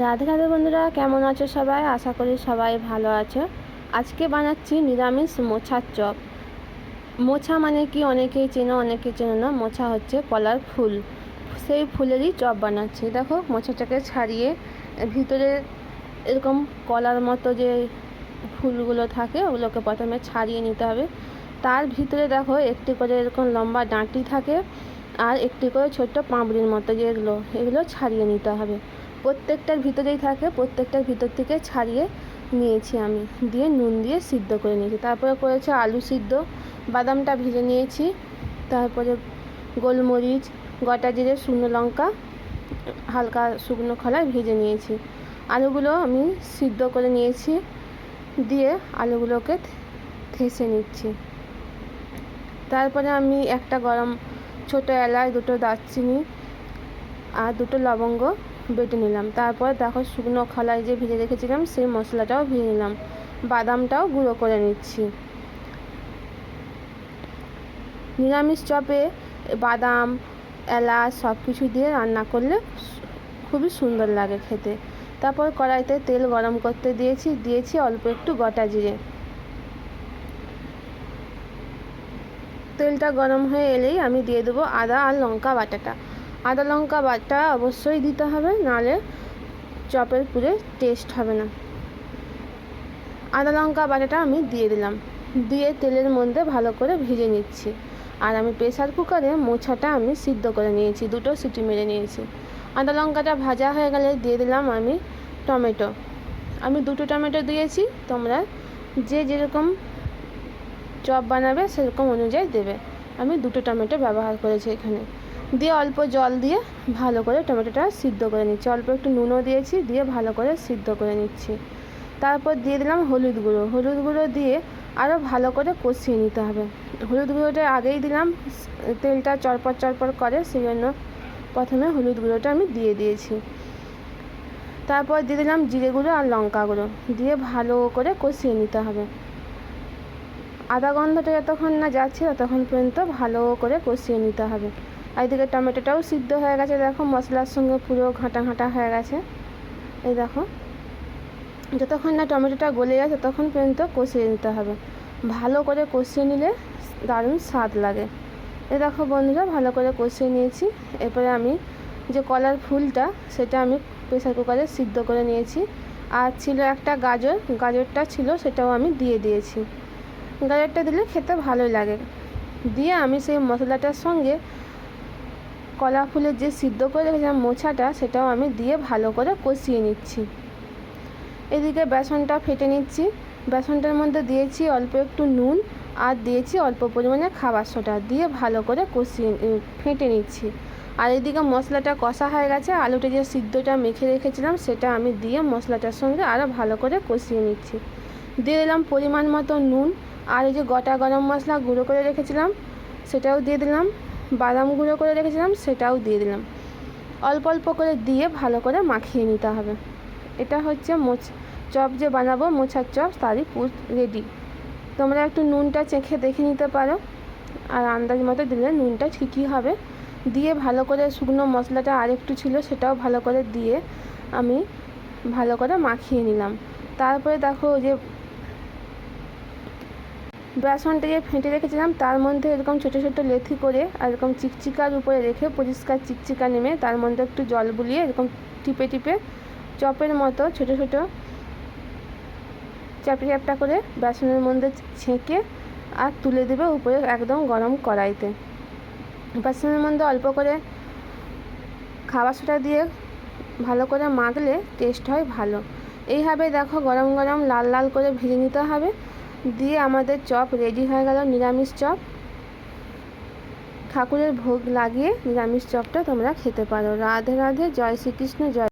রাধে রাধে বন্ধুরা, কেমন আছো সবাই? আশা করি সবাই ভালো আছো। আজকে বানাচ্ছি নিরামিষ মোছার চপ। মোছা মানে কি? অনেকেই চেনো অনেকে চেনো না। মোছা হচ্ছে কলার ফুল। সেই ফুলেরই চপ বানাচ্ছি। দেখো, মোছাটাকে ছাড়িয়ে ভিতরে এরকম কলার মতো যে ফুলগুলো থাকে, ওগুলোকে প্রথমে ছাড়িয়ে নিতে হবে। তার ভিতরে দেখো, একটি করে এরকম লম্বা ডাঁটি থাকে আর একটি করে ছোট্ট পাঁপড়ির মতো যেগুলো এগুলো ছাড়িয়ে নিতে হবে। প্রত্যেকটার ভিতরেই থাকে, প্রত্যেকটার ভিতর থেকে ছাড়িয়ে নিয়েছি আমি। দিয়ে নুন দিয়ে সিদ্ধ করে নিয়েছি। তারপরে করেছে আলু সিদ্ধ, বাদামটা ভেজে নিয়েছি। তারপরে গোলমরিচ, গোটা জিরে, শুকনো লঙ্কা, হালকা শুকনো খোলায় ভেজে নিয়েছি। আলুগুলো আমি সিদ্ধ করে নিয়েছি। দিয়ে আলুগুলোকে থেসে নিচ্ছি। তারপরে আমি একটা গরম ছোটো এলাচ, দুটো দারচিনি আর দুটো লবঙ্গ বেটে নিলাম। তারপর দেখো শুকনো খলায় যে ভেজে রেখেছিলাম, সেই মশলাটাও ভেজে নিলাম। বাদামটাও গুঁড়ো করে নিচ্ছি। নিরামিষ চপে বাদাম, এলাচ সব কিছু দিয়ে রান্না করলে খুবই সুন্দর লাগে খেতে। তারপর কড়াইতে তেল গরম করতে দিয়েছি দিয়েছি অল্প একটু গোটা জিরে। তেলটা গরম হয়ে এলেই আমি দিয়ে দেবো আদা আর লঙ্কা বাটাটা। আদা লঙ্কা বাটা অবশ্যই দিতে হবে নাহলে চপের পুরে টেস্ট হবে না। আদা লঙ্কা বাটাটা আমি দিয়ে দিলাম। দিয়ে তেলের মধ্যে ভালো করে ভেজে নিচ্ছি। আর আমি প্রেসার কুকারে মোছাটা আমি সিদ্ধ করে নিয়েছি, দুটো সিটি মেরে নিয়েছি। আদা লঙ্কাটা ভাজা হয়ে গেলে দিয়ে দিলাম আমি টমেটো। আমি দুটো টমেটো দিয়েছি, তোমরা যে যেরকম চপ বানাবে সেরকম অনুযায়ী দেবে। আমি দুটো টমেটো ব্যবহার করেছি এখানে। দিয়ে অল্প জল দিয়ে ভালো করে টমেটোটা সিদ্ধ করে নিচ্ছি। অল্প একটু নুনও দিয়েছি, দিয়ে ভালো করে সিদ্ধ করে নিচ্ছি। তারপর দিয়ে দিলাম হলুদ গুঁড়ো। হলুদ গুঁড়ো দিয়ে আরও ভালো করে কষিয়ে নিতে হবে। হলুদ গুঁড়োটা আগেই দিলাম। তেলটা চরপর চরপর করে সেই জন্য প্রথমে হলুদ গুঁড়োটা আমি দিয়ে দিয়েছি। তারপর দিয়ে দিলাম জিরে গুঁড়ো আর লঙ্কা গুঁড়ো। দিয়ে ভালো করে কষিয়ে নিতে হবে। আদা গন্ধটা যতক্ষণ না যাচ্ছে, ততক্ষণ পর্যন্ত ভালো করে কষিয়ে নিতে হবে। আর এদিকে টমেটোটাও সিদ্ধ হয়ে গেছে। দেখো মশলার সঙ্গে পুরো ঘাঁটা ঘাঁটা হয়ে গেছে। এই দেখো, যতক্ষণ না টমেটোটা গলে যায় ততক্ষণ পর্যন্ত কষিয়ে নিতে হবে। ভালো করে কষিয়ে নিলে দারুণ স্বাদ লাগে। এই দেখো বন্ধুরা, ভালো করে কষিয়ে নিয়েছি। এরপরে আমি যে কলার ফুলটা, সেটা আমি প্রেসার কুকারে সিদ্ধ করে নিয়েছি। আর ছিল একটা গাজর, গাজরটা ছিল, সেটাও আমি দিয়ে দিয়েছি। গাজরটা দিলে খেতে ভালোই লাগে। দিয়ে আমি সেই মশলাটার সঙ্গে কলা ফুলের যে সিদ্ধ করে রেখেছিলাম মোছাটা, সেটাও আমি দিয়ে ভালো করে কষিয়ে নিচ্ছি। এদিকে বেসনটা ফেটে নিচ্ছি। বেসনটার মধ্যে দিয়েছি অল্প একটু নুন আর দিয়েছি অল্প পরিমাণে খাবার সোডা দিয়ে ভালো করে কষিয়ে ফেটে নিচ্ছি। আর এদিকে মশলাটা কষা হয়ে গেছে। আলুটা যে সিদ্ধটা মেখে রেখেছিলাম, সেটা আমি দিয়ে মশলাটার সঙ্গে আরও ভালো করে কষিয়ে নিচ্ছি। দিয়ে দিলাম পরিমাণ মতো নুন। আর এই যে গোটা গরম মশলা গুঁড়ো করে রেখেছিলাম, সেটাও দিয়ে দিলাম। বাদাম গুঁড়ো করে রেখেছিলাম, সেটাও দিয়ে দিলাম। অল্প অল্প করে দিয়ে ভালো করে মাখিয়ে নিতে হবে। এটা হচ্ছে মোচ, চপ যে বানাবো মোছার চপ, তারই পুর রেডি তোমরা একটু নুনটা চেখে দেখে নিতে পারো, আর আন্দাজ মতো দিলে নুনটা ঠিকই হবে। দিয়ে ভালো করে শুকনো মশলাটা আরেকটু ছিল, সেটাও ভালো করে দিয়ে আমি ভালো করে মাখিয়ে নিলাম। তারপরে দেখো যে বেসনটা যে ফেটে রেখেছিলাম, তার মধ্যে এরকম ছোটো ছোটো লেথি করে আর এরকম চিকচিকার উপরে রেখে পরিষ্কার চিকচিকা নেমে তার মধ্যে একটু জল বুলিয়ে এরকম টিপে টিপে চপের মতো ছোটো ছোটো চ্যাপটা চ্যাপটা করে বেসনের মধ্যে ছেঁকে আর তুলে দেবে উপরে একদম গরম কড়াইতে। বেসনের মধ্যে অল্প করে খাবার সোটা দিয়ে ভালো করে মাখলে টেস্ট হয় ভালো। এইভাবে দেখো গরম গরম লাল লাল করে ভেজে নিতে হবে। দিয়ে আমাদের চপ রেডি হয়ে গেল, নিরামিষ চপ। ঠাকুরের ভোগ লাগিয়ে নিরামিষ চপটা তোমরা খেতে পারো। রাধে রাধে, জয় শ্রীকৃষ্ণ, জয়